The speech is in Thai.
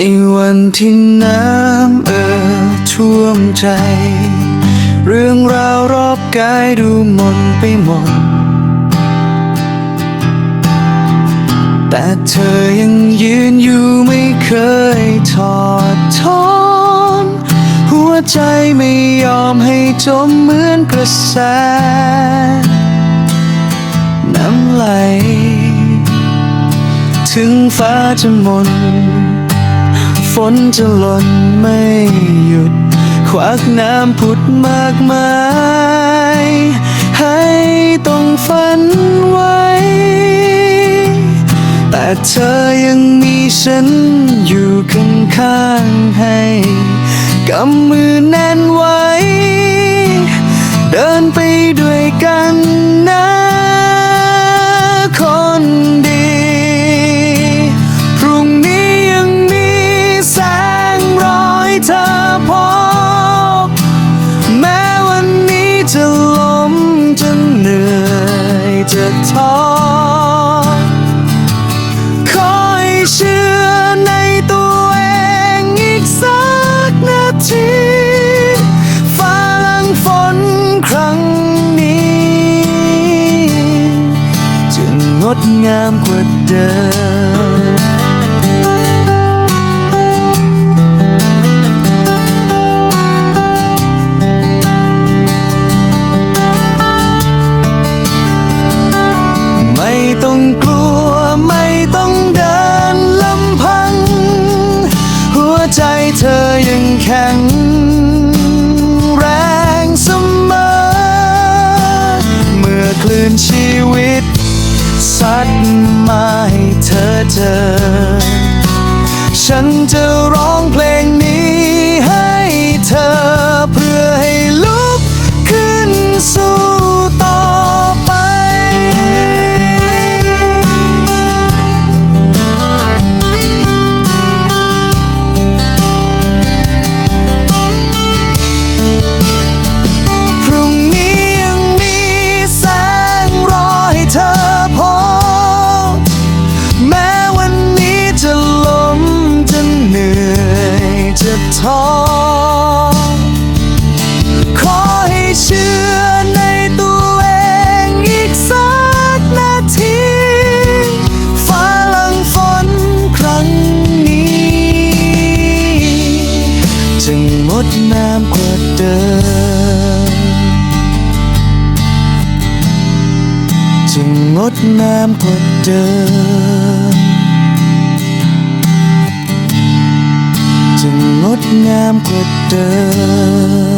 ในวันที่น้ำเอ่อท่วมใจ เรื่องราวรอบกายดูมนไปหมด แต่เธอยังยืนอยู่ไม่เคยถอดถอนหัวใจไม่ยอมให้จมเหมือนกระแสน้ำไหล ถึงฟ้าจะมน นจะหล่นไม่หยุด ควักน้ำผุดมากมาย ให้ต้องฝันไว้ แต่เธอยังมีฉันอยู่ข้างๆให้กำมือแน่นไว้ ดงามกว่าเดิมไม่ต้องกลัวไม่ต้องเดินลำพัง หัวใจเธอยังแข็ง ฉันจะร ดงามกว่าเดิม จะงดงามกว่าเดิม